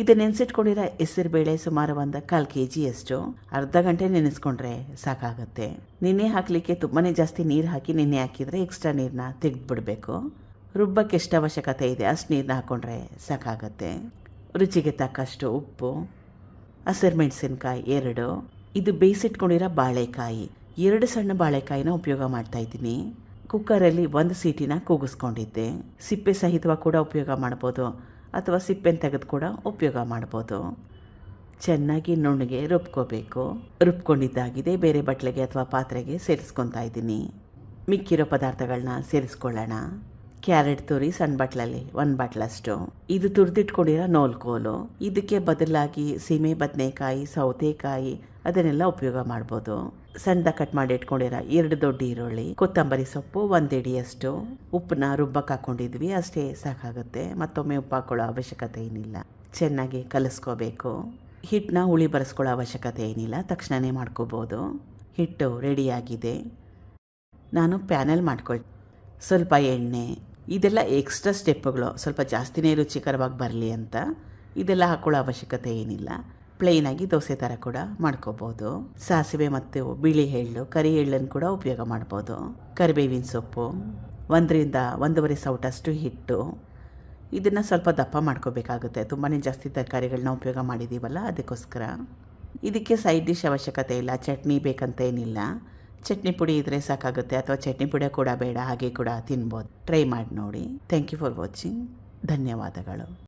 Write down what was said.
ಇದು ನೆನೆಸಿಟ್ಕೊಂಡಿರೋ ಹೆಸರುಬೇಳೆ ಸುಮಾರು ಒಂದು ಕಾಲು ಕೆ ಜಿಯಷ್ಟು ಅರ್ಧ ಗಂಟೆ ನೆನೆಸ್ಕೊಂಡ್ರೆ ಸಾಕಾಗುತ್ತೆ. ನೆನೆ ಹಾಕಲಿಕ್ಕೆ ತುಂಬಾ ಜಾಸ್ತಿ ನೀರು ಹಾಕಿ ನೆನೆ ಹಾಕಿದರೆ ಎಕ್ಸ್ಟ್ರಾ ನೀರನ್ನ ತೆಗೆದುಬಿಡಬೇಕು. ರುಬ್ಬಕ್ಕೆ ಎಷ್ಟು ಅವಶ್ಯಕತೆ ಇದೆ ಅಷ್ಟು ನೀರನ್ನ ಹಾಕ್ಕೊಂಡ್ರೆ ಸಾಕಾಗತ್ತೆ. ರುಚಿಗೆ ತಕ್ಕಷ್ಟು ಉಪ್ಪು, ಹಸಿರು ಮೆಣಸಿನ್ಕಾಯಿ ಎರಡು, ಇದು ಬೇಯಿಸಿಟ್ಕೊಂಡಿರೋ ಬಾಳೆಕಾಯಿ. ಎರಡು ಸಣ್ಣ ಬಾಳೆಕಾಯಿನ ಉಪಯೋಗ ಮಾಡ್ತಾ ಇದ್ದೀನಿ. ಕುಕ್ಕರಲ್ಲಿ ಒಂದು ಸೀಟಿನ ಕೂಗಿಸ್ಕೊಂಡಿದ್ದೆ. ಸಿಪ್ಪೆ ಸಹಿತವಾಗಿ ಕೂಡ ಉಪಯೋಗ ಮಾಡ್ಬೋದು. ಅಥವಾ ಸಿಪ್ಪೆನ ತೆಗೆದು ಕೂಡ ಉಪಯೋಗ ಮಾಡ್ಬೋದು. ಚೆನ್ನಾಗಿ ನುಣ್ಣಗೆ ರುಬ್ಕೋಬೇಕು. ರುಬ್ಕೊಂಡಿದ್ದಾಗಿದೆ, ಬೇರೆ ಬಟ್ಲೆಗೆ ಅಥವಾ ಪಾತ್ರೆಗೆ ಸೇರಿಸ್ಕೊತಾ ಇದ್ದೀನಿ. ಮಿಕ್ಕಿರೋ ಪದಾರ್ಥಗಳನ್ನ ಸೇರಿಸ್ಕೊಳ್ಳೋಣ. ಕ್ಯಾರೆಟ್ ತುರಿ ಸಣ್ಣ ಬಟ್ಲಲ್ಲಿ, ಒಂದು ಬಟ್ಲಷ್ಟು. ಇದು ತುರಿದಿಟ್ಕೊಂಡಿರೋ ನೋಲ್ಕೋಲು. ಇದಕ್ಕೆ ಬದಲಾಗಿ ಸೀಮೆ ಬದನೆಕಾಯಿ, ಸೌತೆಕಾಯಿ ಅದನ್ನೆಲ್ಲ ಉಪಯೋಗ ಮಾಡ್ಬೋದು. ಸಣ್ಣದಾಗಿ ಕಟ್ ಮಾಡಿ ಇಟ್ಕೊಂಡಿರೋ ಎರಡು ದೊಡ್ಡ ಈರುಳ್ಳಿ, ಕೊತ್ತಂಬರಿ ಸೊಪ್ಪು, ಒಂದು ಇಡಿಯಷ್ಟು ಉಪ್ಪನ್ನ ರುಬ್ಬಕ್ಕೆ ಹಾಕೊಂಡಿದ್ವಿ, ಅಷ್ಟೇ ಸಾಕಾಗುತ್ತೆ. ಮತ್ತೊಮ್ಮೆ ಉಪ್ಪು ಹಾಕ್ಕೊಳ್ಳೋ ಅವಶ್ಯಕತೆ ಏನಿಲ್ಲ. ಚೆನ್ನಾಗಿ ಕಲಿಸ್ಕೋಬೇಕು. ಹಿಟ್ಟನ್ನ ಹುಳಿ ಬರೆಸ್ಕೊಳ್ಳೋ ಅವಶ್ಯಕತೆ ಏನಿಲ್ಲ. ತಕ್ಷಣವೇ ಮಾಡ್ಕೋಬೋದು. ಹಿಟ್ಟು ರೆಡಿಯಾಗಿದೆ. ನಾನು ಪ್ಯಾನಲ್ ಮಾಡ್ಕೊಳ್, ಸ್ವಲ್ಪ ಎಣ್ಣೆ, ಇದೆಲ್ಲ ಎಕ್ಸ್ಟ್ರಾ ಸ್ಟೆಪ್ಪುಗಳು ಸ್ವಲ್ಪ ಜಾಸ್ತಿನೇ ರುಚಿಕರವಾಗಿ ಬರಲಿ ಅಂತ. ಇದೆಲ್ಲ ಹಾಕೊಳ್ಳೋ ಅವಶ್ಯಕತೆ ಏನಿಲ್ಲ. ಪ್ಲೇನಾಗಿ ದೋಸೆ ಥರ ಕೂಡ ಮಾಡ್ಕೋಬೋದು. ಸಾಸಿವೆ ಮತ್ತು ಬಿಳಿ ಎಳ್ಳು, ಕರಿ ಎಳ್ಳನ್ನು ಕೂಡ ಉಪಯೋಗ ಮಾಡ್ಬೋದು. ಕರಿಬೇವಿನ ಸೊಪ್ಪು, ಒಂದರಿಂದ ಒಂದೂವರೆ ಸೌಟಷ್ಟು ಹಿಟ್ಟು. ಇದನ್ನು ಸ್ವಲ್ಪ ದಪ್ಪ ಮಾಡ್ಕೋಬೇಕಾಗುತ್ತೆ. ತುಂಬಾ ಜಾಸ್ತಿ ತರಕಾರಿಗಳನ್ನ ಉಪಯೋಗ ಮಾಡಿದ್ದೀವಲ್ಲ ಅದಕ್ಕೋಸ್ಕರ. ಇದಕ್ಕೆ ಸೈಡ್ ಡಿಶ್ ಅವಶ್ಯಕತೆ ಇಲ್ಲ. ಚಟ್ನಿ ಬೇಕಂತ ಏನಿಲ್ಲ. ಚಟ್ನಿ ಪುಡಿ ಇದ್ದರೆ ಸಾಕಾಗುತ್ತೆ. ಅಥವಾ ಚಟ್ನಿ ಪುಡಿ ಕೂಡ ಬೇಡ, ಹಾಗೆ ಕೂಡ ತಿನ್ಬೋದು. ಟ್ರೈ ಮಾಡಿ ನೋಡಿ. ಥ್ಯಾಂಕ್ ಯು ಫಾರ್ ವಾಚಿಂಗ್ ಧನ್ಯವಾದಗಳು.